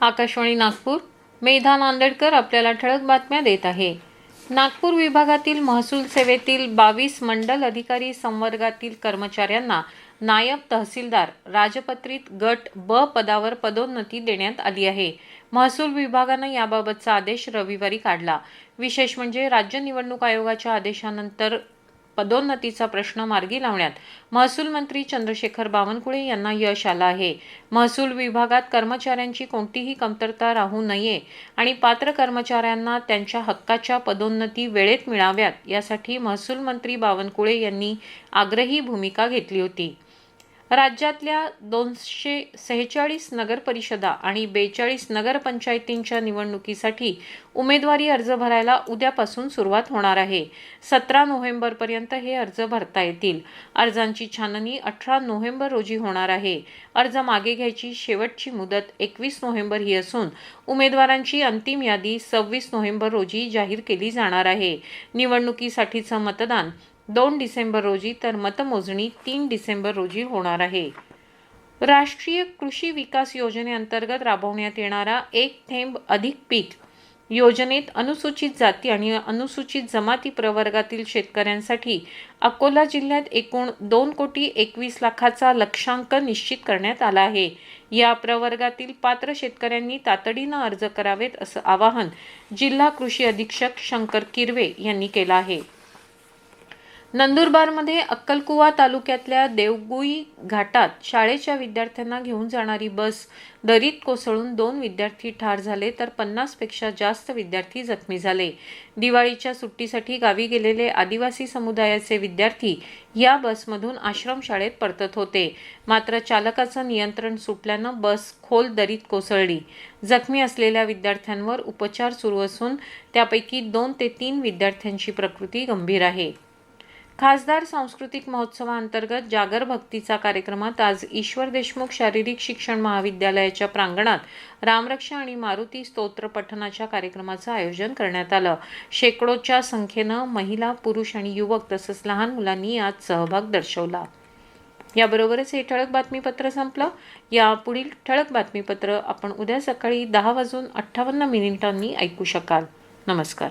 आकाशवाणी नागपूर. मेधा नांदेडकर आपल्याला ठळक बातम्या देत आहे. नागपूर विभागातील महसूल सेवेतील बावीस मंडल अधिकारी संवर्गातील कर्मचाऱ्यांना नायब तहसीलदार राजपत्रित गट ब पदावर पदोन्नती देण्यात आली आहे. महसूल विभागानं याबाबतचा आदेश रविवारी काढला. विशेष म्हणजे राज्य निवडणूक आयोगाच्या आदेशानंतर पदोन्नतीचा प्रश्न मार्गी लावण्यात. महसूल मंत्री चंद्रशेखर बावनकुळे यांना यश आलं आहे. महसूल विभागात कर्मचाऱ्यांची कोणतीही कमतरता राहू नये आणि पात्र कर्मचाऱ्यांना त्यांच्या हक्काच्या पदोन्नती वेळेत मिळाव्यात यासाठी महसूल मंत्री बावनकुळे यांनी आग्रही भूमिका घेतली होती. राज्यातल्या दोनशे सेहेचाळीस नगरपरिषदा आणि बेचाळीस नगरपंचायतींच्या निवडणुकीसाठी उमेदवारी अर्ज भरायला उद्यापासून सुरुवात होणार आहे. सतरा नोव्हेंबरपर्यंत हे अर्ज भरता येतील. अर्जांची छाननी अठरा नोव्हेंबर रोजी होणार आहे. अर्ज मागे घ्यायची शेवटची मुदत एकवीस नोव्हेंबर ही असून उमेदवारांची अंतिम यादी सव्वीस नोव्हेंबर रोजी जाहीर केली जाणार आहे. निवडणुकीसाठीचं मतदान दोन डिसेंबर रोजी तर मतमोजणी तीन डिसेंबर रोजी होणार आहे. राष्ट्रीय कृषी विकास योजनेअंतर्गत राबवण्यात येणारा एक थेंब अधिक पीक योजनेत अनुसूचित जाती आणि अनुसूचित जमाती प्रवर्गातील शेतकऱ्यांसाठी अकोला जिल्ह्यात एकूण दोन कोटी एकवीस लाखाचा लक्षांक निश्चित करण्यात आला आहे. या प्रवर्गातील पात्र शेतकऱ्यांनी तातडीनं अर्ज करावेत असं आवाहन जिल्हा कृषी अधीक्षक शंकर किरवे यांनी केलं आहे. नंदुरबारमध्ये अक्कलकुवा तालुक्यातल्या देवगुई घाटात शाळेच्या विद्यार्थ्यांना घेऊन जाणारी बस दरीत कोसळून दोन विद्यार्थी ठार झाले तर पन्नासपेक्षा जास्त विद्यार्थी जखमी झाले. दिवाळीच्या सुट्टीसाठी गावी गेलेले आदिवासी समुदायाचे विद्यार्थी या बसमधून आश्रमशाळेत परतत होते. मात्र चालकाचं नियंत्रण सुटल्यानं बस खोल दरीत कोसळली. जखमी असलेल्या विद्यार्थ्यांवर उपचार सुरू असून त्यापैकी दोन ते तीन विद्यार्थ्यांची प्रकृती गंभीर आहे. खासदार सांस्कृतिक महोत्सवाअंतर्गत जागर भक्तीचा कार्यक्रमात आज ईश्वर देशमुख शारीरिक शिक्षण महाविद्यालयाच्या प्रांगणात रामरक्षा आणि मारुती स्तोत्र पठणाच्या कार्यक्रमाचं आयोजन करण्यात आलं. शेकडोच्या संख्येनं महिला पुरुष आणि युवक तसंच लहान मुलांनी यात सहभाग दर्शवला. याबरोबरच हे ठळक बातमीपत्र संपलं. या पुढील ठळक बातमीपत्र आपण उद्या सकाळी दहा वाजून अठ्ठावन्न मिनिटांनी ऐकू शकाल. नमस्कार.